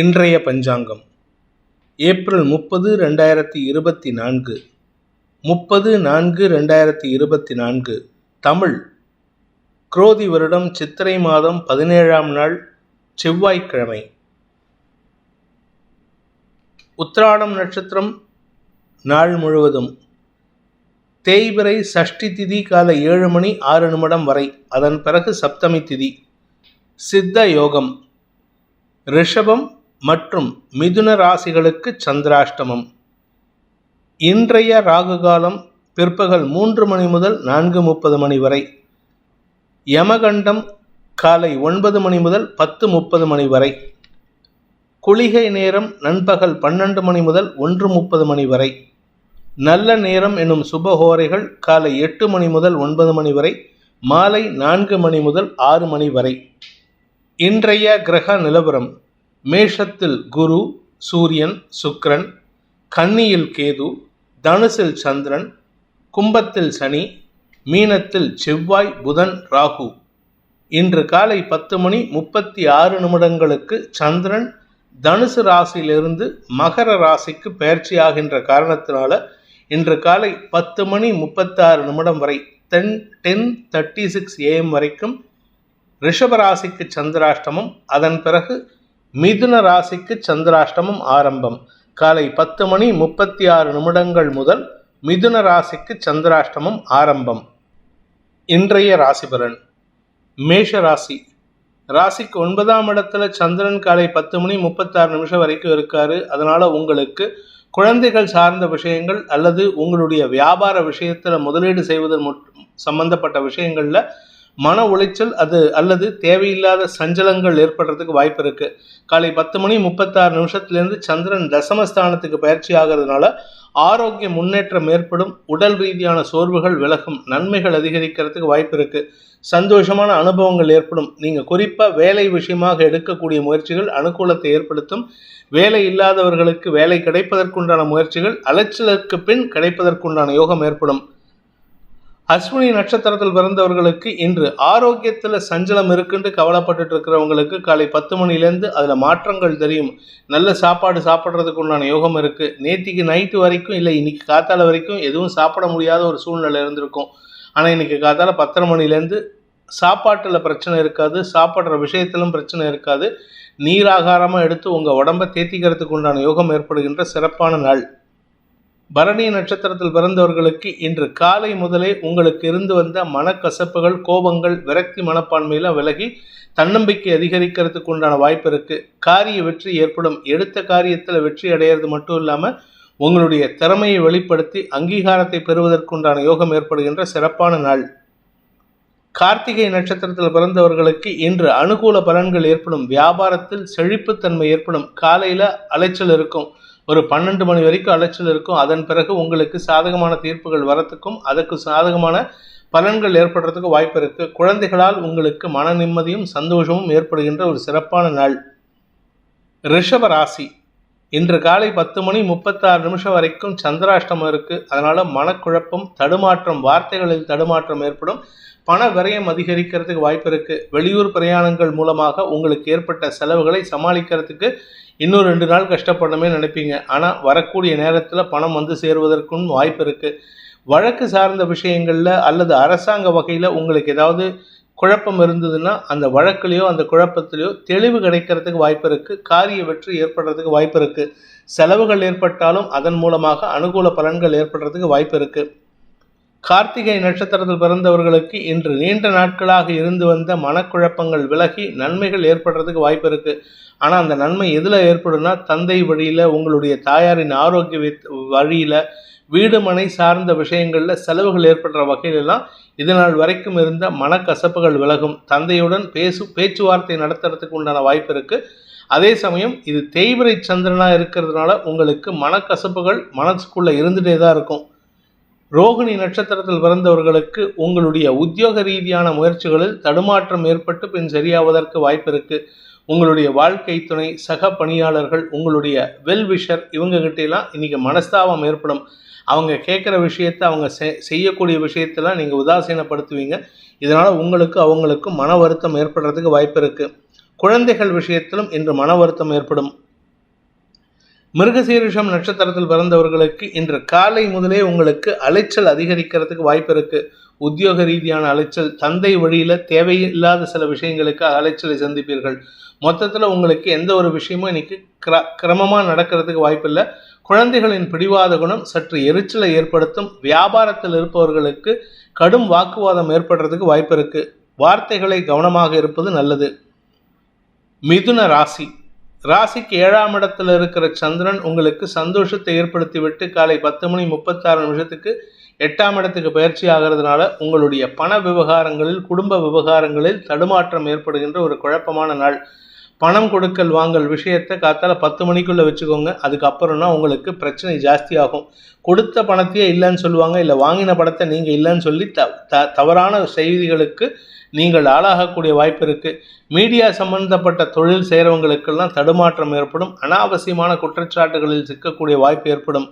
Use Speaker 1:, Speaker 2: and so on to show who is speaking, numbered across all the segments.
Speaker 1: இன்றைய பஞ்சாங்கம். ஏப்ரல் முப்பது ரெண்டாயிரத்தி இருபத்தி நான்கு. முப்பது நான்கு ரெண்டாயிரத்தி இருபத்தி நான்கு. தமிழ். குரோதி வருடம் சித்திரை மாதம் பதினேழாம் நாள் செவ்வாய்க்கிழமை. உத்திராடம் நட்சத்திரம் நாள் முழுவதும். தேய்பிறை சஷ்டி திதி காலை ஏழு மணி ஆறு நிமிடம் வரை. அதன் பிறகு சப்தமி திதி. சித்த யோகம். ரிஷபம் மற்றும் மிதுன ராசிகளுக்கு சந்திராஷ்டமம். இன்றைய ராகு காலம் பிற்பகல் மூன்று மணி முதல் நான்கு முப்பது மணி வரை. யமகண்டம் காலை ஒன்பது மணி முதல் பத்து முப்பது மணி வரை. குளிகை நேரம் நண்பகல் பன்னெண்டு மணி முதல் ஒன்று முப்பது மணி வரை. நல்ல நேரம் எனும் சுபஹோரைகள் காலை எட்டு மணி முதல் ஒன்பது மணி வரை மாலை நான்கு மணி முதல் ஆறு மணி வரை. இன்றைய கிரக நிலவரம். மேஷத்தில் குரு சூரியன் சுக்ரன் கன்னியில் கேது தனுசில் சந்திரன் கும்பத்தில் சனி மீனத்தில் செவ்வாய் புதன் ராகு. இன்று காலை பத்து மணி முப்பத்தி ஆறு நிமிடங்களுக்கு சந்திரன் தனுசு ராசியிலிருந்து மகர ராசிக்கு பயிற்சியாகின்ற காரணத்தினால இன்று காலை பத்து மணி முப்பத்தாறு நிமிடம் வரை ten ten thirty six AM வரைக்கும் ரிஷபராசிக்கு சந்திராஷ்டமம். அதன் பிறகு மிதுன ராசிக்கு சந்திராஷ்டமம் ஆரம்பம். காலை பத்து மணி முப்பத்தி ஆறு நிமிடங்கள் முதல் மிதுன ராசிக்கு சந்திராஷ்டமம் ஆரம்பம். இன்றைய ராசிபலன். மேஷ ராசி. ராசிக்கு ஒன்பதாம் இடத்துல சந்திரன் காலை பத்து மணி முப்பத்தாறு நிமிஷம் வரைக்கும் இருக்காரு. அதனால உங்களுக்கு குழந்தைகள் சார்ந்த விஷயங்கள் அல்லது உங்களுடைய வியாபார விஷயத்தில் முதலீடு செய்வதன் சம்பந்தப்பட்ட விஷயங்களில் மன உளைச்சல் அது அல்லது தேவையில்லாத சஞ்சலங்கள் ஏற்படுறதுக்கு வாய்ப்பு இருக்கு. காலை பத்து மணி முப்பத்தாறு நிமிஷத்துலேருந்து சந்திரன் தசமஸ்தானத்துக்கு பயிற்சி ஆகிறதுனால ஆரோக்கிய முன்னேற்றம் ஏற்படும் உடல் ரீதியான சோர்வுகள் விலகும் நன்மைகள் அதிகரிக்கிறதுக்கு வாய்ப்பு இருக்கு. சந்தோஷமான அனுபவங்கள் ஏற்படும். நீங்கள் குறிப்பாக வேலை விஷயமாக எடுக்கக்கூடிய முயற்சிகள் அனுகூலத்தை ஏற்படுத்தும். வேலை இல்லாதவர்களுக்கு வேலை கிடைப்பதற்குண்டான முயற்சிகள் அலைச்சலுக்கு பின் கிடைப்பதற்குண்டான யோகம் ஏற்படும். அஸ்வினி நட்சத்திரத்தில் பிறந்தவர்களுக்கு இன்று ஆரோக்கியத்தில் சஞ்சலம் இருக்குன்ட்டு கவலைப்பட்டுட்டு இருக்கிறவங்களுக்கு காலை பத்து மணிலேருந்து அதில் மாற்றங்கள் தெரியும். நல்ல சாப்பாடு சாப்பிட்றதுக்கு உண்டான யோகம் இருக்குது நேற்றுக்கு நைட்டு வரைக்கும் இல்லை இன்றைக்கி காத்தால வரைக்கும் எதுவும் சாப்பிட முடியாத ஒரு சூழ்நிலை இருந்திருக்கும். ஆனால் இன்றைக்கி காத்தால பத்தரை மணிலேருந்து சாப்பாட்டில் பிரச்சனை இருக்காது சாப்பிட்ற விஷயத்திலும் பிரச்சனை இருக்காது. நீராகாரமாக எடுத்து உங்கள் உடம்பை தேத்திக்கிறதுக்கு உண்டான யோகம் ஏற்படுகின்ற சிறப்பான நாள். பரணி நட்சத்திரத்தில் பிறந்தவர்களுக்கு இன்று காலை முதலே உங்களுக்கு இருந்து வந்த மனக்கசப்புகள் கோபங்கள் விரக்தி மனப்பான்மையெல்லாம் விலகி தன்னம்பிக்கை அதிகரிக்கிறதுக்கு உண்டான வாய்ப்பு இருக்கு. காரிய வெற்றி ஏற்படும். எடுத்த காரியத்தில் வெற்றி அடையிறது மட்டும் இல்லாமல் உங்களுடைய திறமையை வெளிப்படுத்தி அங்கீகாரத்தை பெறுவதற்குண்டான யோகம் ஏற்படுகின்ற சிறப்பான நாள். கார்த்திகை நட்சத்திரத்தில் பிறந்தவர்களுக்கு இன்று அனுகூல பலன்கள் ஏற்படும். வியாபாரத்தில் செழிப்புத்தன்மை ஏற்படும். காலையில் அலைச்சல் இருக்கும். ஒரு பன்னெண்டு மணி வரைக்கும் அலைச்சல் இருக்கும். அதன் பிறகு உங்களுக்கு சாதகமான தீர்ப்புகள் வரத்துக்கும் அதற்கு சாதகமான பலன்கள் ஏற்படுறதுக்கு வாய்ப்பு இருக்கு. குழந்தைகளால் உங்களுக்கு மன நிம்மதியும் சந்தோஷமும் ஏற்படுகின்ற ஒரு சிறப்பான நாள். ரிஷப ராசி. இன்று காலை பத்து மணி முப்பத்தாறு நிமிஷம் வரைக்கும் சந்திராஷ்டமம் இருக்கு. அதனால மனக்குழப்பம் தடுமாற்றம் வார்த்தைகளில் தடுமாற்றம் ஏற்படும். பண விரயம் அதிகரிக்கிறதுக்கு வாய்ப்பு இருக்கு. வெளியூர் பிரயாணங்கள் மூலமாக உங்களுக்கு ஏற்பட்ட செலவுகளை சமாளிக்கிறதுக்கு இன்னும் ரெண்டு நாள் கஷ்டப்படணுமே நினைப்பீங்க. ஆனால் வரக்கூடிய நேரத்தில் பணம் வந்து சேருவதற்கும் வாய்ப்பு இருக்குது வழக்கு சார்ந்த விஷயங்களில் அல்லது அரசாங்க வகையில் உங்களுக்கு ஏதாவது குழப்பம் இருந்ததுன்னா அந்த வழக்குலேயோ அந்த குழப்பத்திலையோ தெளிவு கிடைக்கிறதுக்கு வாய்ப்பு இருக்குது காரிய வெற்றி ஏற்படுறதுக்கு வாய்ப்பு இருக்குது செலவுகள் ஏற்பட்டாலும் அதன் மூலமாக அனுகூல பலன்கள் ஏற்படுறதுக்கு வாய்ப்பு இருக்குது கார்த்திகை நட்சத்திரத்தில் பிறந்தவர்களுக்கு இன்று நீண்ட நாட்களாக இருந்து வந்த மனக்குழப்பங்கள் விலகி நன்மைகள் ஏற்படுறதுக்கு வாய்ப்பு இருக்கு. ஆனால் அந்த நன்மை எதில் ஏற்படும்னா தந்தை வழியில் உங்களுடைய தாயாரின் ஆரோக்கிய வழியில் வீடு மனை சார்ந்த விஷயங்களில் செலவுகள் ஏற்படுற வகையிலெல்லாம் இதனால் வரைக்கும் இருந்த மனக்கசப்புகள் விலகும். தந்தையுடன் பேசு பேச்சுவார்த்தை நடத்துறதுக்கு உண்டான வாய்ப்பு இருக்குது அதே சமயம் இது தேய்பிரை சந்திரனாக இருக்கிறதுனால உங்களுக்கு மனக்கசப்புகள் மனசுக்குள்ளே இருந்துகிட்டே தான் இருக்கும். ரோகிணி நட்சத்திரத்தில் பிறந்தவர்களுக்கு உங்களுடைய உத்தியோக ரீதியான முயற்சிகளில் தடுமாற்றம் ஏற்பட்டு பின் சரியாவதற்கு வாய்ப்பு இருக்கு உங்களுடைய வாழ்க்கை துணை சக பணியாளர்கள் உங்களுடைய வெல் விஷர் இவங்க இன்னைக்கு மனஸ்தாபம் ஏற்படும். அவங்க கேட்குற விஷயத்தை அவங்க செய்யக்கூடிய விஷயத்தெல்லாம் நீங்கள் உதாசீனப்படுத்துவீங்க. இதனால் உங்களுக்கு அவங்களுக்கும் மன வருத்தம் ஏற்படுறதுக்கு வாய்ப்பு இருக்குது குழந்தைகள் விஷயத்திலும் இன்று மன வருத்தம் ஏற்படும். மிருகசீரிஷம் நட்சத்திரத்தில் பிறந்தவர்களுக்கு இன்று காலை முதலே உங்களுக்கு அலைச்சல் அதிகரிக்கிறதுக்கு வாய்ப்பு இருக்கு. உத்தியோக ரீதியான அலைச்சல் தந்தை வழியில தேவையில்லாத சில விஷயங்களுக்கு அலைச்சலை சந்திப்பீர்கள். மொத்தத்தில் உங்களுக்கு எந்த ஒரு விஷயமும் இன்னைக்கு கிர கிரமமாக நடக்கிறதுக்கு வாய்ப்பில்லை குழந்தைகளின் பிடிவாத குணம் சற்று எரிச்சலை ஏற்படுத்தும். வியாபாரத்தில் இருப்பவர்களுக்கு கடும் வாக்குவாதம் ஏற்படுறதுக்கு வாய்ப்பு இருக்கு. வார்த்தைகளை கவனமாக இருப்பது நல்லது. மிதுன ராசி. ராசிக்கு ஏழாம் இடத்துல இருக்கிற சந்திரன் உங்களுக்கு சந்தோஷத்தை ஏற்படுத்திவிட்டு காலை பத்து மணி முப்பத்தாறு நிமிஷத்துக்கு எட்டாம் இடத்துக்கு பயிற்சி ஆகிறதுனால உங்களுடைய பண விவகாரங்களில் குடும்ப விவகாரங்களில் தடுமாற்றம் ஏற்படுகின்ற ஒரு குழப்பமான நாள். பணம் கொடுக்கல் வாங்கல் விஷயத்தை காத்தால பத்து மணிக்குள்ளே வச்சுக்கோங்க. அதுக்கப்புறம்னா உங்களுக்கு பிரச்சனை ஜாஸ்தி ஆகும் கொடுத்த பணத்தையே இல்லைன்னு சொல்லுவாங்க இல்லை வாங்கின பணத்தை நீங்கள் இல்லைன்னு சொல்லி த த தவறான செய்திகளுக்கு நீங்கள் ஆளாகக்கூடிய வாய்ப்பு இருக்குது மீடியா சம்பந்தப்பட்ட தொழில் செய்கிறவங்களுக்கெல்லாம் தடுமாற்றம் ஏற்படும். அனாவசியமான குற்றச்சாட்டுகளில் சிக்கக்கூடிய வாய்ப்பு ஏற்படும்.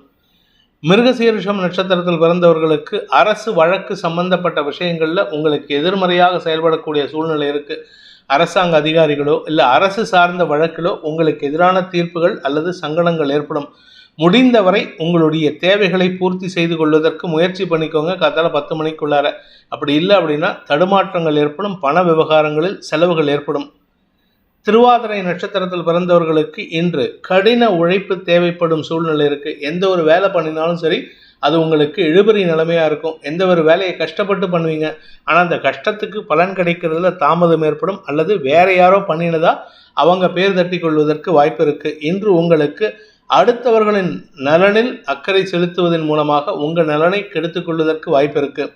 Speaker 1: மிருகசீரிஷம் நட்சத்திரத்தில் பிறந்தவர்களுக்கு அரசு வழக்கு சம்பந்தப்பட்ட விஷயங்களில் உங்களுக்கு எதிர்மறையாக செயல்படக்கூடிய சூழ்நிலை இருக்குது அரசாங்க அதிகாரிகளோ இல்லை அரசு சார்ந்த வழக்கிலோ உங்களுக்கு எதிரான தீர்ப்புகள் அல்லது சங்கடங்கள் ஏற்படும். முடிந்தவரை உங்களுடைய தேவைகளை பூர்த்தி செய்து கொள்வதற்கு முயற்சி பண்ணிக்கோங்க. காத்தால பத்து மணிக்குள்ளார. அப்படி இல்லை அப்படின்னா தடுமாற்றங்கள் ஏற்படும். பண விவகாரங்களில் செலவுகள் ஏற்படும். திருவாதிரை நட்சத்திரத்தில் பிறந்தவர்களுக்கு இன்று கடின உழைப்பு தேவைப்படும் சூழ்நிலை இருக்குது எந்த ஒரு வேலை பண்ணினாலும் சரி அது உங்களுக்கு இழுபறி நிலைமையாக இருக்கும். எந்த ஒரு வேலையை கஷ்டப்பட்டு பண்ணுவீங்க. ஆனால் அந்த கஷ்டத்துக்கு பலன் கிடைக்கிறதுல தாமதம் ஏற்படும். அல்லது வேற யாரோ பண்ணினதா அவங்க பேர் தட்டி கொள்வதற்கு வாய்ப்பு இருக்கு. இன்று உங்களுக்கு அடுத்தவர்களின் நலனில் அக்கறை செலுத்துவதன் மூலமாக உங்கள் நலனை கெடுத்துக் கொள்வதற்கு வாய்ப்பு இருக்கு.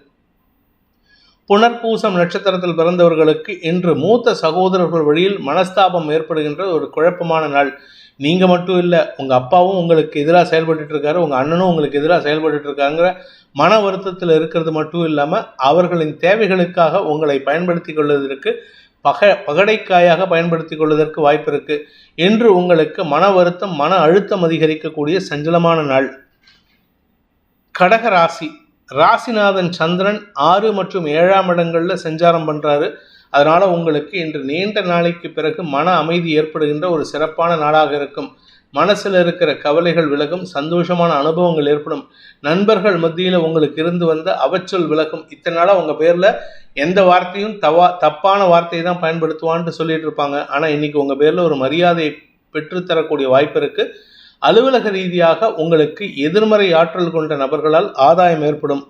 Speaker 1: புனர்பூசம் நட்சத்திரத்தில் பிறந்தவர்களுக்கு இன்று மூத்த சகோதரர்கள் வழியில் மனஸ்தாபம் ஏற்படுகின்ற ஒரு குழப்பமான நாள். நீங்கள் மட்டும் இல்லை உங்கள் அப்பாவும் உங்களுக்கு எதிராக செயல்பட்டு இருக்காரு உங்கள் அண்ணனும் உங்களுக்கு எதிராக செயல்பட்டு இருக்காங்கிற மன வருத்தத்தில் இருக்கிறது மட்டும் இல்லாமல் அவர்களின் தேவைகளுக்காக உங்களை பயன்படுத்தி கொள்வதற்கு பக பகடைக்காயாக பயன்படுத்தி கொள்வதற்கு வாய்ப்பு இருக்கு. என்று உங்களுக்கு மன வருத்தம் மன அழுத்தம் அதிகரிக்கக்கூடிய சஞ்சலமான நாள். கடக ராசி. ராசிநாதன் சந்திரன் ஆறு மற்றும் ஏழாம் இடங்களில் சஞ்சாரம் பண்ணுறாரு அதனால் உங்களுக்கு இன்று நீண்ட நாளைக்கு பிறகு மன அமைதி ஏற்படுகின்ற ஒரு சிறப்பான நாளாக இருக்கும். மனசில் இருக்கிற கவலைகள் விலகும் சந்தோஷமான அனுபவங்கள் ஏற்படும். நண்பர்கள் மத்தியில் உங்களுக்கு இருந்து வந்த அவச்சொல் விலகும். இத்தனை நாளாக உங்கள் பேரில் எந்த வார்த்தையும் தவா தப்பான வார்த்தையை தான் பயன்படுத்துவான்ட்டு சொல்லிட்டு இருப்பாங்க. ஆனால் இன்னைக்கு உங்கள் பேரில் ஒரு மரியாதையை பெற்றுத்தரக்கூடிய வாய்ப்பு இருக்குது அலுவலக ரீதியாக உங்களுக்கு எதிர்மறை ஆற்றல் கொண்ட நபர்களால் ஆதாயம் ஏற்படும்.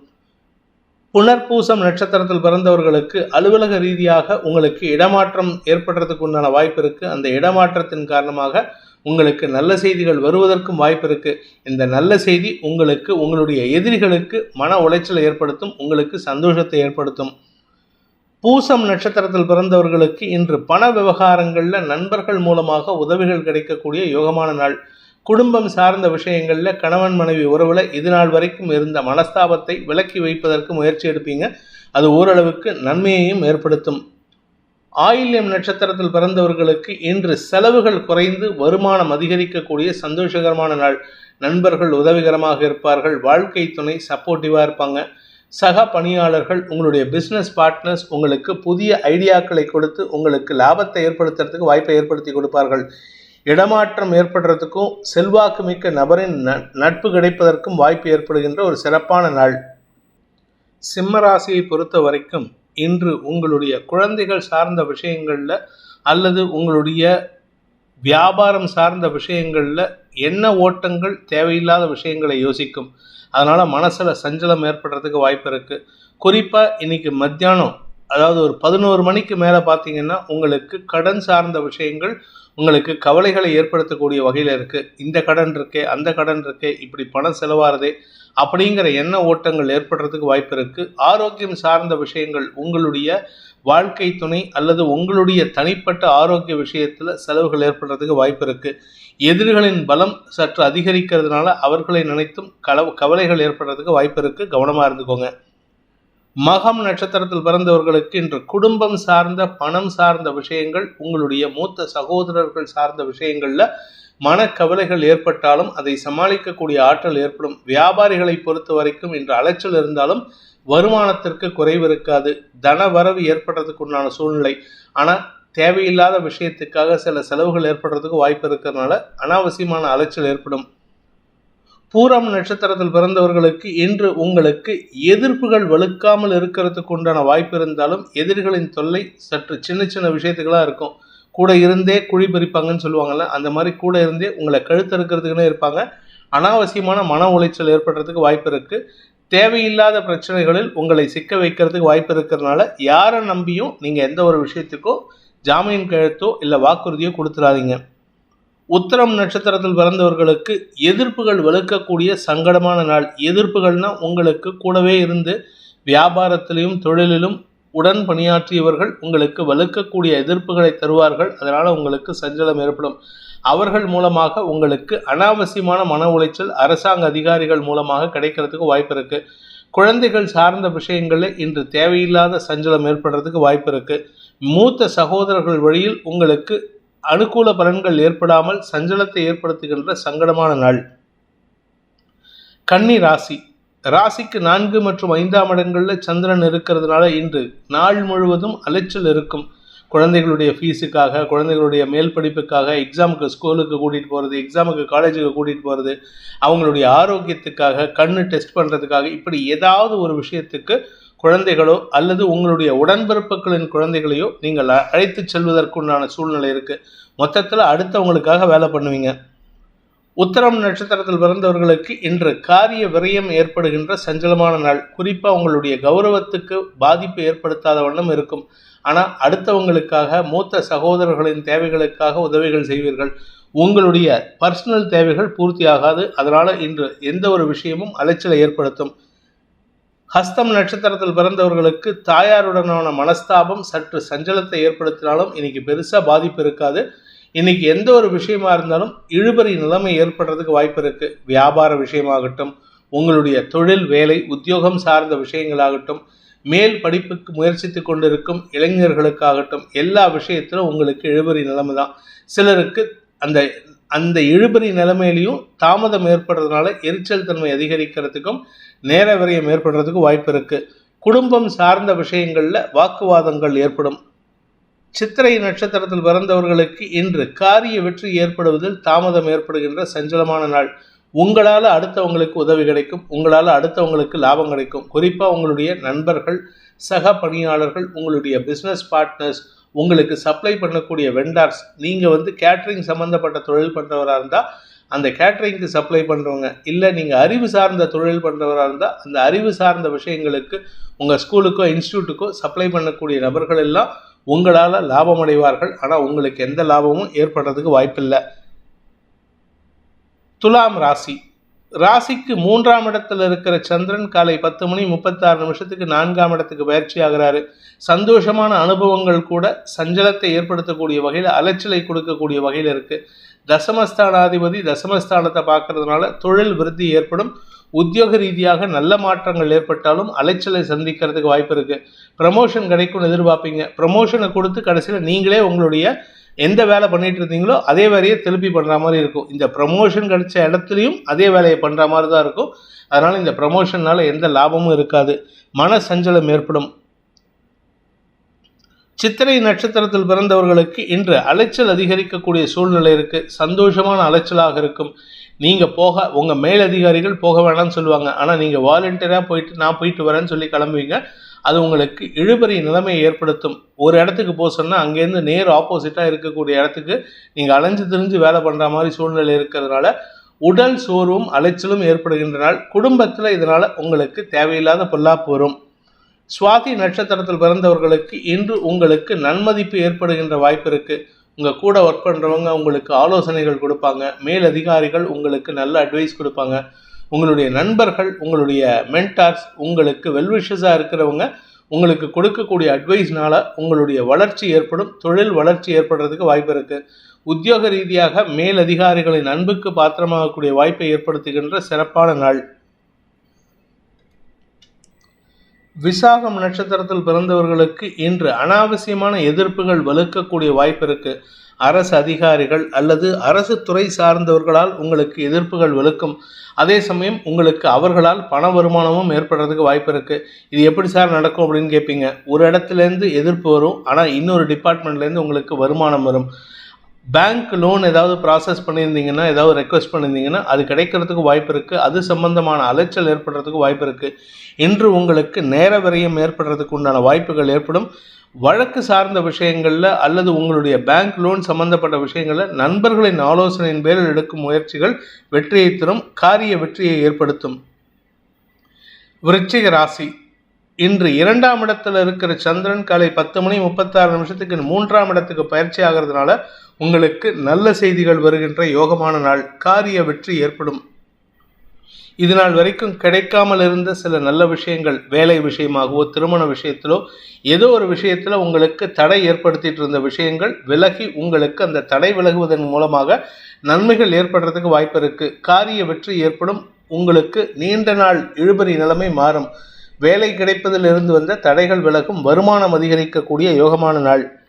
Speaker 1: புனர்பூசம் நட்சத்திரத்தில் பிறந்தவர்களுக்கு அலுவலக ரீதியாக உங்களுக்கு இடமாற்றம் ஏற்படுறதுக்கு உண்டான வாய்ப்பு இருக்கு. அந்த இடமாற்றத்தின் காரணமாக உங்களுக்கு நல்ல செய்திகள் வருவதற்கும் வாய்ப்பு இருக்கு. இந்த நல்ல செய்தி உங்களுக்கு உங்களுடைய எதிரிகளுக்கு மன உளைச்சலை ஏற்படுத்தும் உங்களுக்கு சந்தோஷத்தை ஏற்படுத்தும். பூசம் நட்சத்திரத்தில் பிறந்தவர்களுக்கு இன்று பண விவகாரங்களில் நண்பர்கள் மூலமாக உதவிகள் கிடைக்கக்கூடிய யோகமான நாள். குடும்பம் சார்ந்த விஷயங்களில் கணவன் மனைவி உறவில் இது நாள் வரைக்கும் இருந்த மனஸ்தாபத்தை விலக்கி வைப்பதற்கு முயற்சி எடுப்பீங்க. அது ஓரளவுக்கு நன்மையையும் ஏற்படுத்தும். ஆயில்யம் நட்சத்திரத்தில் பிறந்தவர்களுக்கு இன்று செலவுகள் குறைந்து வருமானம் அதிகரிக்கக்கூடிய சந்தோஷகரமான நாள். நண்பர்கள் உதவிகரமாக இருப்பார்கள் வாழ்க்கை துணை சப்போர்ட்டிவாக இருப்பாங்க. சக பணியாளர்கள் உங்களுடைய பிஸ்னஸ் பார்ட்னர்ஸ் உங்களுக்கு புதிய ஐடியாக்களை கொடுத்து உங்களுக்கு லாபத்தை ஏற்படுத்துறதுக்கு வாய்ப்பை ஏற்படுத்தி கொடுப்பார்கள். இடமாற்றம் ஏற்படுறதுக்கும் செல்வாக்கு மிக்க நபரின் ந- நட்பு கிடைப்பதற்கும் வாய்ப்பு ஏற்படுகின்ற ஒரு சிறப்பான நாள். சிம்ம ராசியை பொறுத்த வரைக்கும் இன்று உங்களுடைய குழந்தைகள் சார்ந்த விஷயங்களில் அல்லது உங்களுடைய வியாபாரம் சார்ந்த விஷயங்களில் என்ன ஓட்டங்கள் தேவையில்லாத விஷயங்களை யோசிக்கும். அதனால் மனசில் சஞ்சலம் ஏற்படுறதுக்கு வாய்ப்பு இருக்குது குறிப்பாக இன்றைக்கி மத்தியானம் அதாவது ஒரு பதினோரு மணிக்கு மேலே பார்த்தீங்கன்னா உங்களுக்கு கடன் சார்ந்த விஷயங்கள் உங்களுக்கு கவலைகளை ஏற்படுத்தக்கூடிய வகையில் இருக்குது இந்த கடன் இருக்கே அந்த கடன் இருக்கே இப்படி பணம் செலவாகிறதே அப்படிங்கிற எண்ண ஓட்டங்கள் ஏற்படுறதுக்கு வாய்ப்பு இருக்குது ஆரோக்கியம் சார்ந்த விஷயங்கள் உங்களுடைய வாழ்க்கை துணை அல்லது உங்களுடைய தனிப்பட்ட ஆரோக்கிய விஷயத்தில் செலவுகள் ஏற்படுறதுக்கு வாய்ப்பு இருக்குது எதிரிகளின் பலம் சற்று அதிகரிக்கிறதுனால அவர்களை நினைத்தும் கலவ கவலைகள் ஏற்படுறதுக்கு வாய்ப்பு இருக்குது கவனமாக இருந்துக்கோங்க. மகம் நட்சத்திரத்தில் பிறந்தவர்களுக்கு இன்று குடும்பம் சார்ந்த பணம் சார்ந்த விஷயங்கள் உங்களுடைய மூத்த சகோதரர்கள் சார்ந்த விஷயங்களில் மனக்கவலைகள் ஏற்பட்டாலும் அதை சமாளிக்கக்கூடிய ஆற்றல் ஏற்படும். வியாபாரிகளை பொறுத்த வரைக்கும் இன்று அலைச்சல் இருந்தாலும் வருமானத்திற்கு குறைவு இருக்காது. தன வரவு ஏற்படுறதுக்கு உண்டான சூழ்நிலை. ஆனால் தேவையில்லாத விஷயத்துக்காக சில செலவுகள் ஏற்படுறதுக்கு வாய்ப்பு இருக்கிறதுனால அனாவசியமான அலைச்சல் ஏற்படும். பூரம் நட்சத்திரத்தில் பிறந்தவர்களுக்கு இன்று உங்களுக்கு எதிர்ப்புகள் வலுக்காமல் இருக்கிறதுக்கு உண்டான வாய்ப்பு இருந்தாலும் எதிரிகளின் தொல்லை சற்று சின்ன சின்ன விஷயத்துக்களாக இருக்கும். கூட இருந்தே குழி பறிப்பாங்கன்னு சொல்லுவாங்கல்ல அந்த மாதிரி கூட இருந்தே உங்களை கழுத்தறுக்கிறதுக்குன்னு இருப்பாங்க. அனாவசியமான மன உளைச்சல் ஏற்படுறதுக்கு வாய்ப்பு இருக்குது தேவையில்லாத பிரச்சனைகளில் உங்களை சிக்க வைக்கிறதுக்கு வாய்ப்பு இருக்கிறதுனால யாரை நம்பியும் நீங்கள் எந்த ஒரு விஷயத்துக்கோ ஜாமீன் கழுத்தோ இல்லை வாக்குறுதியோ கொடுத்துடாதீங்க உத்தரம் நட்சத்திரத்தில் பிறந்தவர்களுக்கு எதிர்ப்புகள் வலுக்கக்கூடிய சங்கடமான நாள். எதிர்ப்புகள்னால் உங்களுக்கு கூடவே இருந்து வியாபாரத்திலையும் தொழிலிலும் உடன் பணியாற்றியவர்கள் உங்களுக்கு வலுக்கக்கூடிய எதிர்ப்புகளை தருவார்கள். அதனால் உங்களுக்கு சஞ்சலம் ஏற்படும். அவர்கள் மூலமாக உங்களுக்கு அனாவசியமான மன உளைச்சல் அரசாங்க அதிகாரிகள் மூலமாக கிடைக்கிறதுக்கு வாய்ப்பு இருக்குது குழந்தைகள் சார்ந்த விஷயங்களில் இன்று தேவையில்லாத சஞ்சலம் ஏற்படுறதுக்கு வாய்ப்பு இருக்குது மூத்த சகோதரர்கள் வழியில் உங்களுக்கு அனுகூல பலன்கள் ஏற்படாமல் சஞ்சலத்தை ஏற்படுத்துகின்ற சங்கடமான நாள். கன்னி ராசி. ராசிக்கு நான்கு மற்றும் ஐந்தாம் இடங்களில் சந்திரன் இருக்கிறதுனால இன்று நாள் முழுவதும் அலைச்சல் இருக்கும். குழந்தைகளுடைய ஃபீஸுக்காக குழந்தைகளுடைய மேல் படிப்புக்காக எக்ஸாமுக்கு ஸ்கூலுக்கு கூட்டிகிட்டு போகிறது எக்ஸாமுக்கு காலேஜுக்கு கூட்டிகிட்டு போகிறது அவங்களுடைய ஆரோக்கியத்துக்காக கண்ணு டெஸ்ட் பண்ணுறதுக்காக இப்படி ஏதாவது ஒரு விஷயத்துக்கு குழந்தைகளோ அல்லது உங்களுடைய உடன்பிறப்புகளின் குழந்தைகளையோ நீங்கள் அழைத்து செல்வதற்குண்டான சூழ்நிலை இருக்குது மொத்தத்தில் அடுத்தவங்களுக்காக வேலை பண்ணுவீங்க. உத்தரம் நட்சத்திரத்தில் பிறந்தவர்களுக்கு இன்று காரிய விரயம் ஏற்படுகின்ற சஞ்சலமான நாள். குறிப்பாக உங்களுடைய கௌரவத்துக்கு பாதிப்பு ஏற்படுத்தாத வண்ணம் இருக்கும். ஆனால் அடுத்தவங்களுக்காக மூத்த சகோதரர்களின் தேவைகளுக்காக உதவிகள் செய்வீர்கள். உங்களுடைய பர்சனல் தேவைகள் பூர்த்தியாகாது. அதனால் இன்று எந்த ஒரு விஷயமும் அலைச்சலை ஏற்படுத்தும். ஹஸ்தம் நட்சத்திரத்தில் பிறந்தவர்களுக்கு தாயாருடனான மனஸ்தாபம் சற்று சஞ்சலத்தை ஏற்படுத்தினாலும் இன்னைக்கு பெருசாக பாதிப்பு இருக்காது. இன்னைக்கு எந்த ஒரு விஷயமா இருந்தாலும் இழுபறி நிலைமை ஏற்படுறதுக்கு வாய்ப்பு இருக்கு. வியாபார விஷயமாகட்டும் உங்களுடைய தொழில் வேலை உத்தியோகம் சார்ந்த விஷயங்களாகட்டும் மேல் படிப்புக்கு முயற்சித்து கொண்டிருக்கும் இளைஞர்களுக்காகட்டும் எல்லா விஷயத்திலும் உங்களுக்கு இழுபறி நிலைமை தான் சிலருக்கு அந்த அந்த இழுபறி நிலைமையிலையும் தாமதம் ஏற்படுறதுனால எரிச்சல் தன்மை அதிகரிக்கிறதுக்கும் நேர விரயம் ஏற்படுறதுக்கும் வாய்ப்பு இருக்குது குடும்பம் சார்ந்த விஷயங்களில் வாக்குவாதங்கள் ஏற்படும். சித்திரை நட்சத்திரத்தில் பிறந்தவர்களுக்கு இன்று காரிய வெற்றி ஏற்படுவதில் தாமதம் ஏற்படுகின்ற சஞ்சலமான நாள். உங்களால் அடுத்தவங்களுக்கு உதவி கிடைக்கும் உங்களால் அடுத்தவங்களுக்கு லாபம் கிடைக்கும். குறிப்பாக உங்களுடைய நண்பர்கள் சக பணியாளர்கள் உங்களுடைய பிஸ்னஸ் பார்ட்னர்ஸ் உங்களுக்கு சப்ளை பண்ணக்கூடிய வெண்டார்ஸ் நீங்கள் வந்து கேட்ரிங் சம்மந்தப்பட்ட தொழில் பண்ணுறவராக இருந்தால் அந்த கேட்ரிங்க்கு சப்ளை பண்ணுறவங்க இல்லை நீங்கள் அறிவு சார்ந்த தொழில் பண்ணுறவராக இருந்தால் அந்த அறிவு சார்ந்த விஷயங்களுக்கு உங்கள் ஸ்கூலுக்கோ இன்ஸ்டியூட்டுக்கோ சப்ளை பண்ணக்கூடிய நபர்கள் எல்லாம் உங்களால் லாபம் அடைவார்கள் ஆனால் உங்களுக்கு எந்த லாபமும் ஏற்படுறதுக்கு வாய்ப்பில்லை. துலாம் ராசி. ராசிக்கு மூன்றாம் இடத்துல இருக்கிற சந்திரன் காலை பத்து மணி முப்பத்தாறு நிமிஷத்துக்கு நான்காம் இடத்துக்கு பயிற்சி ஆகிறாரு. சந்தோஷமான அனுபவங்கள் கூட சஞ்சலத்தை ஏற்படுத்தக்கூடிய வகையில் அலைச்சலை கொடுக்கக்கூடிய வகையில் இருக்கு. தசமஸ்தானாதிபதி தசமஸ்தானத்தை பார்க்கறதுனால தொழில் விருத்தி ஏற்படும். உத்தியோக ரீதியாக நல்ல மாற்றங்கள் ஏற்பட்டாலும் அலைச்சலை சந்திக்கிறதுக்கு வாய்ப்பு இருக்கு. ப்ரமோஷன் கிடைக்கும்னு எதிர்பார்ப்பீங்க. ப்ரமோஷனை கொடுத்து கடைசியில் நீங்களே உங்களுடைய எந்த வேலை பண்ணிட்டு இருந்தீங்களோ அதே வேலையை திருப்பி பண்ணுற மாதிரி இருக்கும். இந்த ப்ரமோஷன் கிடைச்ச இடத்துலையும் அதே வேலையை பண்ணுற மாதிரி தான் இருக்கும். அதனால் இந்த ப்ரமோஷனால் எந்த லாபமும் இருக்காது. மன சஞ்சலம் ஏற்படும். சித்திரை நட்சத்திரத்தில் பிறந்தவர்களுக்கு இன்று அலைச்சல் அதிகரிக்கக்கூடிய சூழ்நிலை இருக்குது சந்தோஷமான அலைச்சலாக இருக்கும். நீங்கள் போக உங்கள் மேலதிகாரிகள் போக வேணாம்னு சொல்லுவாங்க. ஆனால் நீங்கள் வாலண்டியராக போயிட்டு நான் போயிட்டு வரேன்னு சொல்லி கிளம்புவீங்க. அது உங்களுக்கு இழுபறி நிலைமையை ஏற்படுத்தும். ஒரு இடத்துக்கு போக சொன்னால் அங்கேருந்து நேர் ஆப்போசிட்டாக இருக்கக்கூடிய இடத்துக்கு நீங்கள் அலைஞ்சு திரிஞ்சு வேலை பண்ணுற மாதிரி சூழ்நிலை இருக்கிறதுனால உடல் சோர்வும் அலைச்சலும் ஏற்படுகின்ற நாள் குடும்பத்தில் இதனால் உங்களுக்கு தேவையில்லாத பொல்லாப்பு வரும். சுவாதி நட்சத்திரத்தில் பிறந்தவர்களுக்கு இன்று உங்களுக்கு நன்மதிப்பு ஏற்படுகின்ற வாய்ப்பு இருக்குது உங்கள் கூட ஒர்க் பண்ணுறவங்க உங்களுக்கு ஆலோசனைகள் கொடுப்பாங்க. மேலதிகாரிகள் உங்களுக்கு நல்ல அட்வைஸ் கொடுப்பாங்க. உங்களுடைய நண்பர்கள் உங்களுடைய மென்டார்ஸ் உங்களுக்கு வெல்விஷஸாக இருக்கிறவங்க உங்களுக்கு கொடுக்கக்கூடிய அட்வைஸ்னால உங்களுடைய வளர்ச்சி ஏற்படும் தொழில் வளர்ச்சி ஏற்படுறதுக்கு வாய்ப்பு இருக்குது உத்தியோக ரீதியாக மேல் அதிகாரிகளின் அன்புக்கு பாத்திரமாகக்கூடிய வாய்ப்பை ஏற்படுத்துகின்ற சிறப்பான நாள். விசாகம் நட்சத்திரத்தில் பிறந்தவர்களுக்கு இன்று அனாவசியமான எதிர்ப்புகள் வலுக்கக்கூடிய வாய்ப்பு இருக்குது அரசு அதிகாரிகள் அல்லது அரசு துறை சார்ந்தவர்களால் உங்களுக்கு எதிர்ப்புகள் வலுக்கும் அதே சமயம் உங்களுக்கு அவர்களால் பண வருமானமும் ஏற்படுறதுக்கு வாய்ப்பு இருக்கு. இது எப்படி சார் நடக்கும் அப்படின்னு கேட்பீங்க ஒரு இடத்துலேருந்து எதிர்ப்பு வரும். ஆனால் இன்னொரு டிபார்ட்மெண்ட்லேருந்து உங்களுக்கு வருமானம் வரும். பேங்க் லோன் ஏதாவது ப்ராசஸ் பண்ணியிருந்தீங்கன்னா ஏதாவது ரெக்வஸ்ட் பண்ணியிருந்தீங்கன்னா அது கிடைக்கிறதுக்கு வாய்ப்பு இருக்குது அது சம்பந்தமான அலைச்சல் ஏற்படுறதுக்கு வாய்ப்பு இருக்குது இன்று உங்களுக்கு நேர விரயம் ஏற்படுறதுக்கு உண்டான வாய்ப்புகள் ஏற்படும். வழக்கு சார்ந்த விஷயங்களில் அல்லது உங்களுடைய பேங்க் லோன் சம்பந்தப்பட்ட விஷயங்களில் நண்பர்களின் ஆலோசனையின் பேரில் எடுக்கும் முயற்சிகள் வெற்றியை தரும் காரிய வெற்றியை ஏற்படுத்தும். விருச்சிக ராசி. இன்று இரண்டாம் இடத்துல இருக்கிற சந்திரன் காலை பத்து மணி முப்பத்தாறு நிமிஷத்துக்கு மூன்றாம் இடத்துக்கு பயிற்சி ஆகிறதுனால உங்களுக்கு நல்ல செய்திகள் வருகின்ற யோகமான நாள். காரிய வெற்றி ஏற்படும். இது நாள் வரைக்கும் கிடைக்காமல் இருந்த சில நல்ல விஷயங்கள் வேலை விஷயமாகவோ திருமண விஷயத்திலோ ஏதோ ஒரு விஷயத்தில் உங்களுக்கு தடை ஏற்படுத்திட்டு இருந்த விஷயங்கள் விலகி உங்களுக்கு அந்த தடை விலகுவதன் மூலமாக நன்மைகள் ஏற்படுறதுக்கு வாய்ப்பு இருக்கு. காரிய வெற்றி ஏற்படும். உங்களுக்கு நீண்ட நாள் இழுபறி நிலைமை மாறும். வேலை கிடைப்பதிலிருந்து வந்த தடைகள் விலகும். வருமானம் அதிகரிக்கக்கூடிய யோகமான நாள்.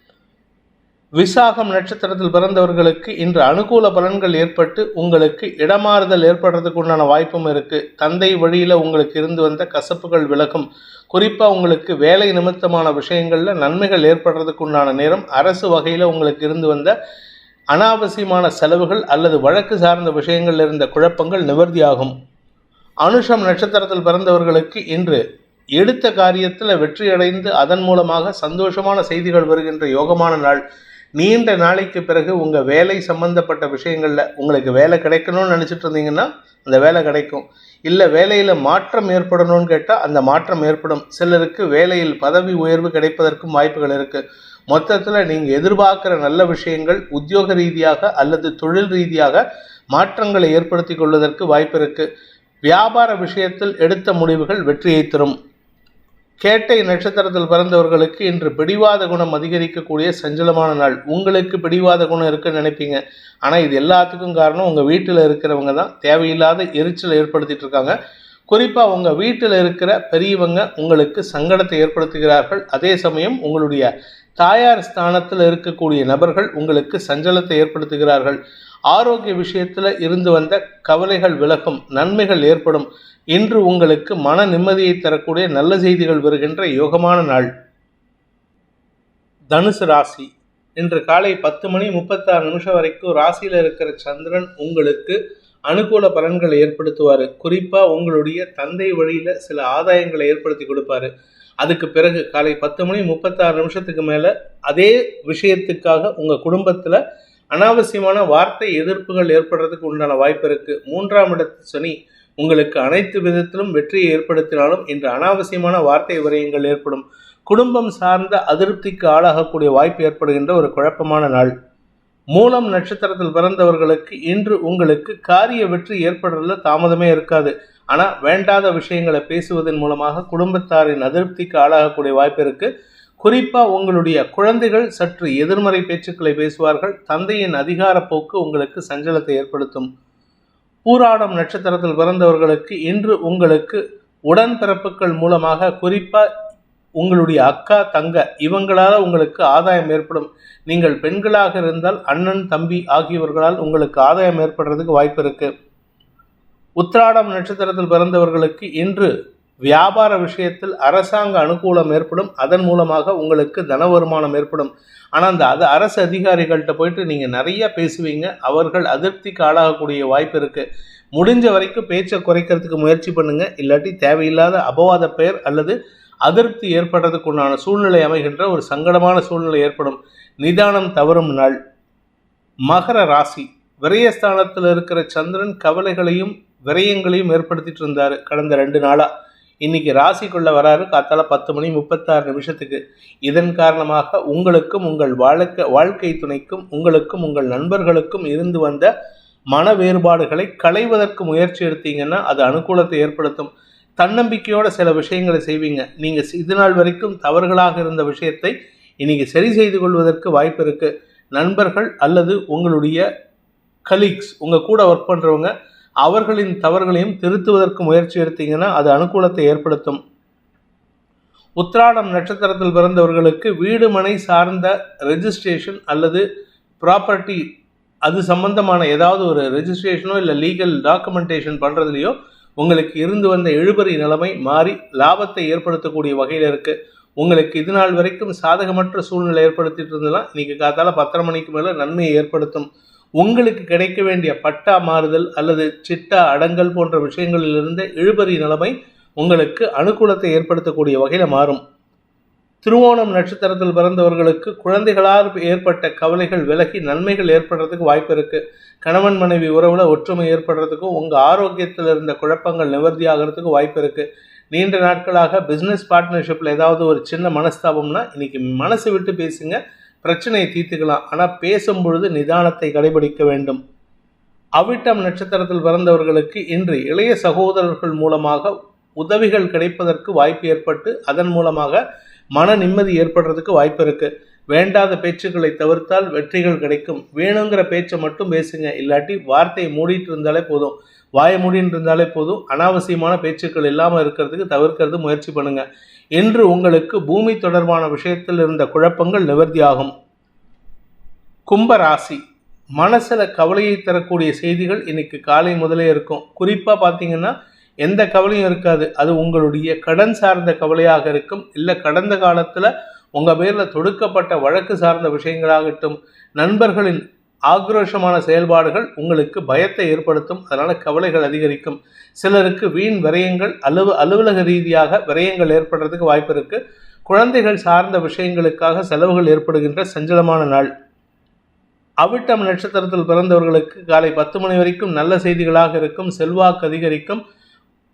Speaker 1: விசாகம் நட்சத்திரத்தில் பிறந்தவர்களுக்கு இன்று அனுகூல பலன்கள் ஏற்பட்டு உங்களுக்கு இடமாறுதல் ஏற்படுறதுக்கு உண்டான வாய்ப்பும் இருக்குது தந்தை வழியில் உங்களுக்கு இருந்து வந்த கசப்புகள் விலகும். குறிப்பாக உங்களுக்கு வேலை நிமித்தமான விஷயங்களில் நன்மைகள் ஏற்படுறதுக்கு உண்டான நேரம் அரசு வகையில் உங்களுக்கு இருந்து வந்த அனாவசியமான செலவுகள் அல்லது வழக்கு சார்ந்த விஷயங்களில் இருந்த குழப்பங்கள் நிவர்த்தியாகும். அனுஷம் நட்சத்திரத்தில் பிறந்தவர்களுக்கு இன்று எடுத்த காரியத்தில் வெற்றியடைந்து அதன் மூலமாக சந்தோஷமான செய்திகள் வருகின்ற யோகமான நாள். நீண்ட நாளைக்கு பிறகு உங்கள் வேலை சம்பந்தப்பட்ட விஷயங்களில் உங்களுக்கு வேலை கிடைக்கணும்னு நினச்சிட்டு இருந்தீங்கன்னா அந்த வேலை கிடைக்கும். இல்லை வேலையில் மாற்றம் ஏற்படணும்னு கேட்டால் அந்த மாற்றம் ஏற்படும். சிலருக்கு வேலையில் பதவி உயர்வு கிடைப்பதற்கும் வாய்ப்புகள் இருக்குது மொத்தத்தில் நீங்கள் எதிர்பார்க்குற நல்ல விஷயங்கள் உத்தியோக ரீதியாக அல்லது தொழில் ரீதியாக மாற்றங்களை ஏற்படுத்தி கொள்வதற்கு வாய்ப்பு இருக்குது வியாபார விஷயத்தில் எடுத்த முடிவுகள் வெற்றியை தரும். கேட்டை நட்சத்திரத்தில் பிறந்தவர்களுக்கு இன்று பிடிவாத குணம் அதிகரிக்கக்கூடிய சஞ்சலமான நாள். உங்களுக்கு பிடிவாத குணம் இருக்குன்னு நினைப்பீங்க. ஆனால் இது எல்லாத்துக்கும் காரணம் உங்கள் வீட்டில் இருக்கிறவங்க தான். தேவையில்லாத எரிச்சல் ஏற்படுத்திட்டு இருக்காங்க. குறிப்பாக உங்கள் வீட்டில் இருக்கிற பெரியவங்க உங்களுக்கு சங்கடத்தை ஏற்படுத்துகிறார்கள். அதே சமயம் உங்களுடைய தாயார் ஸ்தானத்தில் இருக்கக்கூடிய நபர்கள் உங்களுக்கு சஞ்சலத்தை ஏற்படுத்துகிறார்கள். ஆரோக்கிய விஷயத்தில் இருந்து வந்த கவலைகள் விலகும் நன்மைகள் ஏற்படும். இன்று உங்களுக்கு மன நிம்மதியை தரக்கூடிய நல்ல செய்திகள் வருகின்ற யோகமான நாள். தனுசு ராசி. இன்று காலை பத்து மணி முப்பத்தாறு நிமிஷம் வரைக்கும் ராசியில் இருக்கிற சந்திரன் உங்களுக்கு அனுகூல பலன்களை ஏற்படுத்துவார். குறிப்பாக உங்களுடைய தந்தை வழியில் சில ஆதாயங்களை ஏற்படுத்தி கொடுப்பாரு. அதுக்கு பிறகு காலை பத்து மணி முப்பத்தாறு நிமிஷத்துக்கு மேலே அதே விஷயத்துக்காக உங்கள் குடும்பத்தில் அனாவசியமான வார்த்தை எதிர்ப்புகள் ஏற்படுறதுக்கு உண்டான வாய்ப்பு இருக்குது மூன்றாம் இடத்து சனி உங்களுக்கு அனைத்து விதத்திலும் வெற்றியை ஏற்படுத்தினாலும் இன்று அனாவசியமான வார்த்தை விரயங்கள் ஏற்படும். குடும்பம் சார்ந்த அதிருப்திக்கு ஆளாகக்கூடிய வாய்ப்பு ஏற்படுகின்ற ஒரு குழப்பமான நாள். மூலம் நட்சத்திரத்தில் பிறந்தவர்களுக்கு இன்று உங்களுக்கு காரிய வெற்றி ஏற்படுறதுல தாமதமே இருக்காது. ஆனால் வேண்டாத விஷயங்களை பேசுவதன் மூலமாக குடும்பத்தாரின் அதிருப்திக்கு ஆளாகக்கூடிய வாய்ப்பு இருக்குது குறிப்பாக உங்களுடைய குழந்தைகள் சற்று எதிர்மறை பேச்சுக்களை பேசுவார்கள். தந்தையின் அதிகார போக்கு உங்களுக்கு சஞ்சலத்தை ஏற்படுத்தும். பூராடம் நட்சத்திரத்தில் பிறந்தவர்களுக்கு இன்று உங்களுக்கு உடன்பிறப்புகள் மூலமாக குறிப்பாக உங்களுடைய அக்கா தங்க இவங்களால் உங்களுக்கு ஆதாயம் ஏற்படும். நீங்கள் பெண்களாக இருந்தால் அண்ணன் தம்பி ஆகியவர்களால் உங்களுக்கு ஆதாயம் ஏற்படுறதுக்கு வாய்ப்பு இருக்குது உத்திராடம் நட்சத்திரத்தில் பிறந்தவர்களுக்கு இன்று வியாபார விஷயத்தில் அரசாங்க அனுகூலம் ஏற்படும். அதன் மூலமாக உங்களுக்கு தன வருமானம் ஏற்படும். ஆனால் அந்த அது அரசு அதிகாரிகள்கிட்ட போயிட்டு நீங்கள் நிறையா பேசுவீங்க. அவர்கள் அதிருப்திக்கு ஆளாகக்கூடிய வாய்ப்பு இருக்குது முடிஞ்ச வரைக்கும் பேச்சை குறைக்கிறதுக்கு முயற்சி பண்ணுங்கள் இல்லாட்டி தேவையில்லாத அபவாத பெயர் அல்லது அதிருப்தி ஏற்படுறதுக்கு உண்டான சூழ்நிலை அமைகின்ற ஒரு சங்கடமான சூழ்நிலை ஏற்படும். நிதானம் தவறும் நாள். மகர ராசி. விரயஸ்தானத்தில் இருக்கிற சந்திரன் கவலைகளையும் விரயங்களையும் ஏற்படுத்திட்டு இருந்தார். கடந்த ரெண்டு நாளாக இன்னைக்கு ராசிக்குள்ளே வராரு காத்தால பத்து மணி முப்பத்தாறு நிமிஷத்துக்கு. இதன் காரணமாக உங்களுக்கும் உங்கள் வாழ்க்கை வாழ்க்கை துணைக்கும் உங்களுக்கும் உங்கள் நண்பர்களுக்கும் இருந்து வந்த மன வேறுபாடுகளை களைவதற்கு முயற்சி எடுத்தீங்கன்னா அது அனுகூலத்தை ஏற்படுத்தும். தன்னம்பிக்கையோட சில விஷயங்களை செய்வீங்க. நீங்கள் இது நாள் வரைக்கும் தவறுகளாக இருந்த விஷயத்தை இன்னைக்கு சரி செய்து கொள்வதற்கு வாய்ப்பு இருக்கு. நண்பர்கள் அல்லது உங்களுடைய கலீக்ஸ் உங்கள் கூட ஒர்க் பண்ணுறவங்க அவர்களின் தவறுகளையும் திருத்துவதற்கு முயற்சி எடுத்தீங்கன்னா அது அனுகூலத்தை ஏற்படுத்தும். உத்ராடம் நட்சத்திரத்தில் பிறந்தவர்களுக்கு வீடு மனை சார்ந்த ரெஜிஸ்ட்ரேஷன் அல்லது ப்ராப்பர்ட்டி அது சம்பந்தமான ஏதாவது ஒரு ரெஜிஸ்ட்ரேஷனோ இல்லை லீகல் டாக்குமெண்டேஷன் பண்ணுறதுலையோ உங்களுக்கு இருந்து வந்த இழுபறி நிலைமை மாறி லாபத்தை ஏற்படுத்தக்கூடிய வகையில் இருக்குது உங்களுக்கு இது நாள் வரைக்கும் சாதகமற்ற சூழ்நிலை ஏற்படுத்திட்டு இருந்ததுன்னா இன்றைக்கி காத்தால பத்தரை மணிக்கு மேலே நன்மையை ஏற்படுத்தும். உங்களுக்கு கிடைக்க வேண்டிய பட்டா மாறுதல் அல்லது சிட்டா அடங்கல் போன்ற விஷயங்களிலிருந்து இழுபறி நிலைமை உங்களுக்கு அனுகூலத்தை ஏற்படுத்தக்கூடிய வகையில் மாறும். திருவோணம் நட்சத்திரத்தில் பிறந்தவர்களுக்கு குழந்தைகளால் ஏற்பட்ட கவலைகள் விலகி நன்மைகள் ஏற்படுறதுக்கு வாய்ப்பு இருக்குது கணவன் மனைவி உறவுல ஒற்றுமை ஏற்படுறதுக்கும் உங்கள் ஆரோக்கியத்தில் இருந்த குழப்பங்கள் நிவர்த்தி ஆகிறதுக்கு வாய்ப்பு இருக்குது நீண்ட நாட்களாக பிஸ்னஸ் பார்ட்னர்ஷிப்பில் ஏதாவது ஒரு சின்ன மனஸ்தாபம்னா இன்றைக்கி மனசு விட்டு பேசுங்க. பிரச்சனையை தீர்த்துக்கலாம். ஆனால் பேசும் பொழுது நிதானத்தை கடைபிடிக்க வேண்டும். அவிட்டம் நட்சத்திரத்தில் பிறந்தவர்களுக்கு இன்று இளைய சகோதரர்கள் மூலமாக உதவிகள் கிடைப்பதற்கு வாய்ப்பு ஏற்பட்டு அதன் மூலமாக மன நிம்மதி ஏற்படுறதுக்கு வாய்ப்பு இருக்கு. வேண்டாத பேச்சுக்களை தவிர்த்தால் வெற்றிகள் கிடைக்கும். வேணுங்கிற பேச்சை மட்டும் பேசுங்க. இல்லாட்டி வார்த்தையை மூடிட்டு இருந்தாலே போதும். வாயை மூடிட்டு இருந்தாலே போதும். அனாவசியமான பேச்சுக்கள் இல்லாமல் இருக்கிறதுக்கு தவிர்க்கிறது முயற்சி பண்ணுங்கள் இன்று உங்களுக்கு பூமி தொடர்பான விஷயத்தில் இருந்த குழப்பங்கள் நிவர்த்தியாகும். கும்பராசி. மனசில் கவலையை தரக்கூடிய செய்திகள் இன்னைக்கு காலை முதலே இருக்கும். குறிப்பாக பார்த்தீங்கன்னா எந்த கவலையும் இருக்காது. அது உங்களுடைய கடன் சார்ந்த கவலையாக இருக்கும். இல்லை கடந்த காலத்தில் உங்கள் பேரில் தொடுக்கப்பட்ட வழக்கு சார்ந்த விஷயங்களாகட்டும் நண்பர்களின் ஆக்ரோஷமான செயல்பாடுகள் உங்களுக்கு பயத்தை ஏற்படுத்தும் அதனால் கவலைகள் அதிகரிக்கும். சிலருக்கு வீண் விரயங்கள் அலுவ அலுவலக ரீதியாக விரயங்கள் ஏற்படுறதுக்கு வாய்ப்பு இருக்குது குழந்தைகள் சார்ந்த விஷயங்களுக்காக செலவுகள் ஏற்படுகின்ற சஞ்சலமான நாள். அவிட்டம் நட்சத்திரத்தில் பிறந்தவர்களுக்கு காலை பத்து மணி வரைக்கும் நல்ல செய்திகளாக இருக்கும் செல்வாக்கு அதிகரிக்கும்.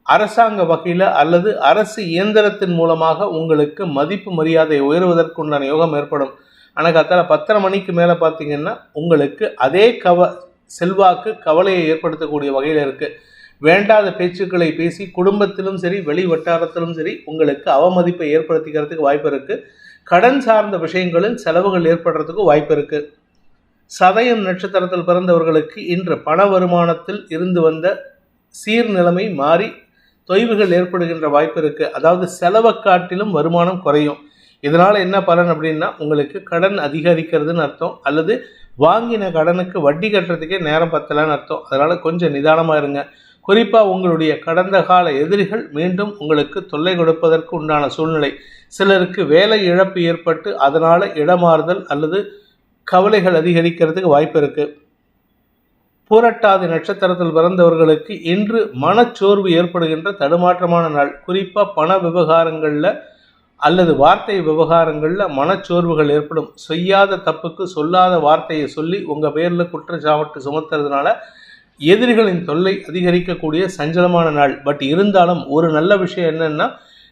Speaker 1: அரசாங்க வகையில் அல்லது அரசு இயந்திரத்தின் மூலமாக உங்களுக்கு மதிப்பு மரியாதை உயர்வதற்குண்டான யோகம் ஏற்படும். ஆனால் கத்தால பத்தரை மணிக்கு மேலே பார்த்தீங்கன்னா உங்களுக்கு அதே கவ செல்வாக்கு கவலையை ஏற்படுத்தக்கூடிய வகையில் இருக்குது வேண்டாத பேச்சுக்களை பேசி குடும்பத்திலும் சரி வெளி வட்டாரத்திலும் சரி உங்களுக்கு அவமதிப்பை ஏற்படுத்திக்கிறதுக்கு வாய்ப்பு இருக்குது கடன் சார்ந்த விஷயங்களில் செலவுகள் ஏற்படுறதுக்கு வாய்ப்பு இருக்குது சதயம் நட்சத்திரத்தில் பிறந்தவர்களுக்கு இன்று பண வருமானத்தில் இருந்து வந்த சீர்நிலைமை மாறி தொய்வுகள் ஏற்படுகின்ற வாய்ப்பு இருக்குது அதாவது செலவை காட்டிலும் வருமானம் குறையும். இதனால் என்ன பலன் அப்படின்னா உங்களுக்கு கடன் அதிகரிக்கிறதுன்னு அர்த்தம் அல்லது வாங்கின கடனுக்கு வட்டி கட்டுறதுக்கே நேரம் பத்தலைன்னு அர்த்தம். அதனால் கொஞ்சம் நிதானமாக இருங்க. குறிப்பாக உங்களுடைய கடந்த கால எதிரிகள் மீண்டும் உங்களுக்கு தொல்லை கொடுப்பதற்கு உண்டான சூழ்நிலை. சிலருக்கு வேலை இழப்பு ஏற்பட்டு அதனால் இடமாறுதல் அல்லது கவலைகள் அதிகரிக்கிறதுக்கு வாய்ப்பு இருக்குது பூரட்டாதி நட்சத்திரத்தில் பிறந்தவர்களுக்கு இன்று மனச்சோர்வு ஏற்படுகின்ற தடுமாற்றமான நாள். குறிப்பாக பண விவகாரங்களில் அல்லது வார்த்தை விவகாரங்களில் மனச்சோர்வுகள் ஏற்படும். செய்யாத தப்புக்கு சொல்லாத வார்த்தையை சொல்லி உங்கள் பேரில் குற்றச்சாவட்டு சுமத்துறதுனால எதிரிகளின் தொல்லை அதிகரிக்கக்கூடிய சஞ்சலமான நாள். பட் இருந்தாலும் ஒரு நல்ல விஷயம் என்னென்னா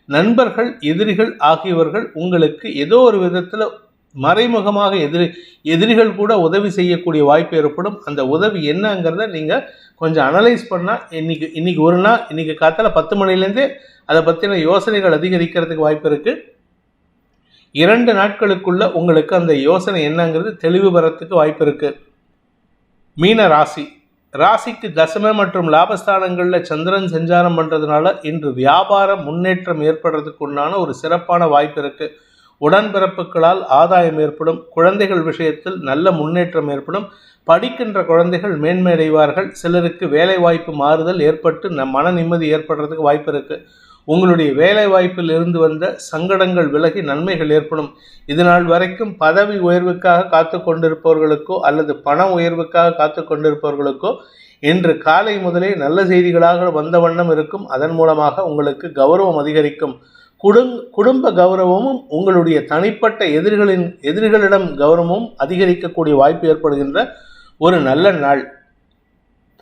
Speaker 1: நண்பர்கள் எதிரிகள் ஆகியவர்கள் உங்களுக்கு ஏதோ ஒரு விதத்தில் மறைமுகமாக எதிரி எதிரிகள் கூட உதவி செய்யக்கூடிய வாய்ப்பு ஏற்படும். அந்த உதவி என்னங்கிறத நீங்கள் கொஞ்சம் அனலைஸ் பண்ணால் இன்னைக்கு இன்னைக்கு ஒரு நாள் இன்னைக்கு காத்தால பத்து மணிலேருந்தே அதை பற்றின யோசனைகள் அதிகரிக்கிறதுக்கு வாய்ப்பு இருக்குது இரண்டு நாட்களுக்குள்ள உங்களுக்கு அந்த யோசனை என்னங்கிறது தெளிவு பெறத்துக்கு வாய்ப்பு இருக்குது மீன ராசி. ராசிக்கு தசம மற்றும் லாபஸ்தானங்களில் சந்திரன் சஞ்சாரம் பண்ணுறதுனால இன்று வியாபார முன்னேற்றம் ஏற்படுறதுக்கு உண்டான ஒரு சிறப்பான வாய்ப்பு இருக்குது உடன்பிறப்புகளால் ஆதாயம் ஏற்படும் குழந்தைகள் விஷயத்தில் நல்ல முன்னேற்றம் ஏற்படும் படிக்கின்ற குழந்தைகள் மேன்மையடைவார்கள் சிலருக்கு வேலை வாய்ப்பு மாறுதல் ஏற்பட்டு நம் மன நிம்மதி ஏற்படுறதுக்கு வாய்ப்பு இருக்குது உங்களுடைய வேலை வாய்ப்பில் இருந்து வந்த சங்கடங்கள் விலகி நன்மைகள் ஏற்படும். இதனால் வரைக்கும் பதவி உயர்வுக்காக காத்து கொண்டிருப்பவர்களுக்கோ அல்லது பண உயர்வுக்காக காத்து கொண்டிருப்பவர்களுக்கோ இன்று காலை முதலே நல்ல செய்திகளாக வந்த வண்ணம் இருக்கும். அதன் மூலமாக உங்களுக்கு கௌரவம் அதிகரிக்கும். குடும் குடும்ப கௌரவமும் உங்களுடைய தனிப்பட்ட எதிரிகளின் எதிரிகளிடம் கௌரவமும் அதிகரிக்கக்கூடிய வாய்ப்பு ஏற்படுகின்ற ஒரு நல்ல நாள்.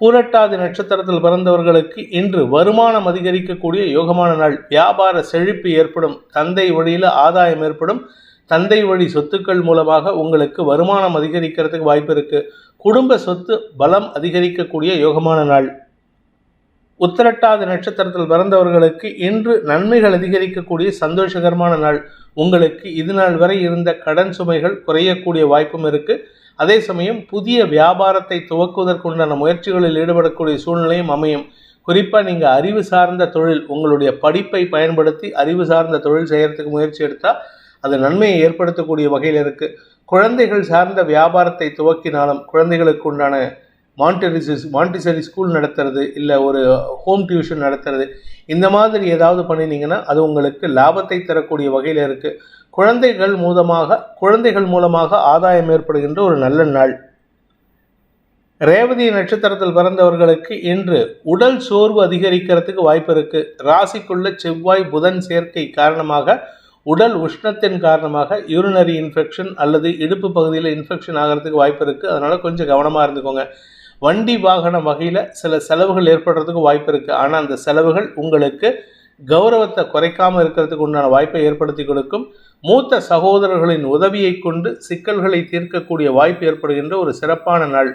Speaker 1: பூரட்டாதி நட்சத்திரத்தில் பிறந்தவர்களுக்கு இன்று வருமானம் அதிகரிக்கக்கூடிய யோகமான நாள். வியாபார செழிப்பு ஏற்படும். தந்தை வழியில் ஆதாயம் ஏற்படும். தந்தை வழி சொத்துக்கள் மூலமாக உங்களுக்கு வருமானம் அதிகரிக்கிறதுக்கு வாய்ப்பு இருக்குது குடும்ப சொத்து பலம் அதிகரிக்கக்கூடிய யோகமான நாள். உத்திரட்டாதி நட்சத்திரத்தில் பிறந்தவர்களுக்கு இன்று நன்மைகள் அதிகரிக்கக்கூடிய சந்தோஷகரமான நாள். உங்களுக்கு இது நாள் வரை இருந்த கடன் சுமைகள் குறையக்கூடிய வாய்ப்பும் இருக்குது அதே சமயம் புதிய வியாபாரத்தை துவக்குவதற்குண்டான முயற்சிகளில் ஈடுபடக்கூடிய சூழ்நிலையும் அமையும். குறிப்பாக நீங்கள் அறிவு சார்ந்த தொழில் உங்களுடைய படிப்பை பயன்படுத்தி அறிவு சார்ந்த தொழில் செய்கிறதுக்கு முயற்சி எடுத்தால் அது நன்மையை ஏற்படுத்தக்கூடிய வகையில் இருக்குது குழந்தைகள் சார்ந்த வியாபாரத்தை துவக்கினாலும் குழந்தைகளுக்கு உண்டான மாண்டரிசிஸ் மாண்டிசரி ஸ்கூல் நடத்துறது இல்லை ஒரு ஹோம் டியூஷன் நடத்துறது இந்த மாதிரி ஏதாவது பண்ணினீங்கன்னா அது உங்களுக்கு லாபத்தை தரக்கூடிய வகையில் இருக்குது குழந்தைகள் மூலமாக குழந்தைகள் மூலமாக ஆதாயம் ஏற்படுகின்ற ஒரு நல்ல நாள். ரேவதி நட்சத்திரத்தில் பிறந்தவர்களுக்கு இன்று உடல் சோர்வு அதிகரிக்கிறதுக்கு வாய்ப்பு இருக்குது ராசிக்குள்ள செவ்வாய் புதன் சேர்க்கை காரணமாக உடல் உஷ்ணத்தின் காரணமாக யூரினரி இன்ஃபெக்ஷன் அல்லது இடுப்பு பகுதியில் இன்ஃபெக்ஷன் ஆகிறதுக்கு வாய்ப்பு இருக்குது அதனால் கொஞ்சம் கவனமாக இருந்துக்கோங்க. வண்டி வாகன வகையில் சில செலவுகள் ஏற்படுறதுக்கு வாய்ப்பு இருக்குது ஆனால் அந்த செலவுகள் உங்களுக்கு கௌரவத்தை குறைக்காமல் இருக்கிறதுக்கு உண்டான வாய்ப்பை ஏற்படுத்தி கொடுக்கும். மூத்த சகோதரர்களின் உதவியை கொண்டு சிக்கல்களை தீர்க்கக்கூடிய வாய்ப்பு ஏற்படுகின்ற ஒரு சிறப்பான நாள்.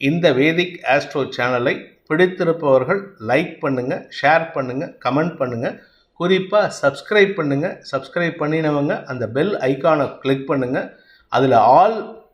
Speaker 1: இந்த வேதிக் ஆஸ்ட்ரோ சேனலை பிடித்திருப்பவர்கள் லைக் பண்ணுங்கள் ஷேர் பண்ணுங்கள் கமெண்ட் பண்ணுங்கள் குறிப்பாக சப்ஸ்கிரைப் பண்ணுங்கள் சப்ஸ்கிரைப் பண்ணினவங்க அந்த பெல் ஐக்கானை கிளிக் பண்ணுங்கள் அதில் ஆல்